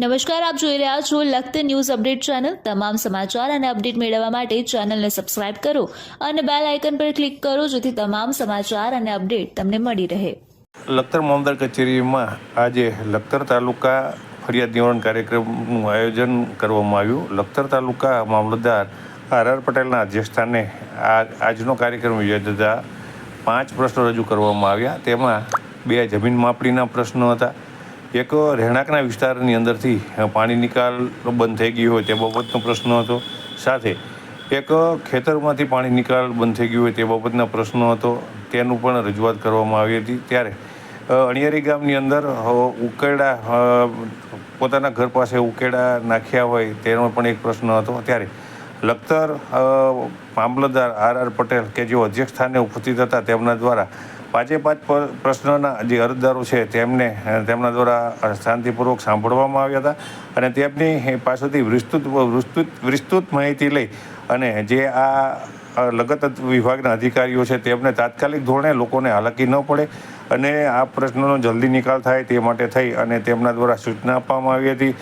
નમસ્કાર, આપ જોઈ રહ્યા છો લખત ન્યૂઝ અપડેટ ચેનલ. તમામ સમાચાર અને અપડેટ મેળવવા માટે ચેનલને સબસ્ક્રાઇબ કરો અને બેલ આઇકન પર ક્લિક કરો જેથી તમામ સમાચાર અને અપડેટ તમને મળી રહે. લખતર મામલદાર કચેરીમાં આજે લખતર તાલુકા ફરિયાદ નિવારણ કાર્યક્રમનું આયોજન કરવામાં આવ્યું. લખતર તાલુકા મામલતદાર આર આર પટેલના અધ્યક્ષસ્થાને આજનો કાર્યક્રમ યોજાતા પાંચ પ્રશ્નો રજૂ કરવામાં આવ્યા. તેમાં બે જમીન માપણીના પ્રશ્નો હતા. એક રહેણાંકના વિસ્તારની અંદરથી પાણી નિકાલ બંધ થઈ ગયો હોય તે બાબતનો પ્રશ્ન હતો. સાથે એક ખેતરમાંથી પાણી નિકાલ બંધ થઈ ગયો હોય તે બાબતના પ્રશ્નો હતો. તેનું પણ રજૂઆત કરવામાં આવી હતી. ત્યારે અણિયારી ગામની અંદર ઉકેડા પોતાના ઘર પાસે ઉકેડા નાખ્યા હોય તેનો પણ એક પ્રશ્ન હતો. ત્યારે લખતર મામલતદાર આર આર પટેલ કે જેઓ અધ્યક્ષ સ્થાને ઉપસ્થિત હતા તેમના દ્વારા પાંચે પાંચ પ્રશ્નોના જે અરજદારો છે તેમને તેમના દ્વારા શાંતિપૂર્વક સાંભળવામાં આવ્યા હતા અને તેમની પાસેથી વિસ્તૃત વિસ્તૃત વિસ્તૃત માહિતી લઈ અને જે આ લગત વિભાગના અધિકારીઓ છે તેમને તાત્કાલિક ધોરણે લોકોને હાલાકી ન પડે અને આ પ્રશ્નોનો જલ્દી નિકાલ થાય તે માટે થઈ અને તેમના દ્વારા સૂચના આપવામાં આવી હતી.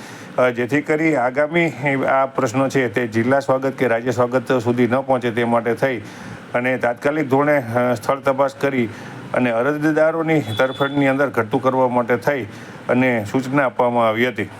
જેથી કરી આગામી આ પ્રશ્નો છે તે જિલ્લા સ્વાગત કે રાજ્ય સ્વાગત સુધી ન પહોંચે તે માટે થઈ અને તાત્કાલિક ધોરણે સ્થળ તપાસ કરી અને અરજદારોની તરફેણની અંદર ઘટતું કરવા માટે થઈ અને સૂચના આપવામાં આવી હતી.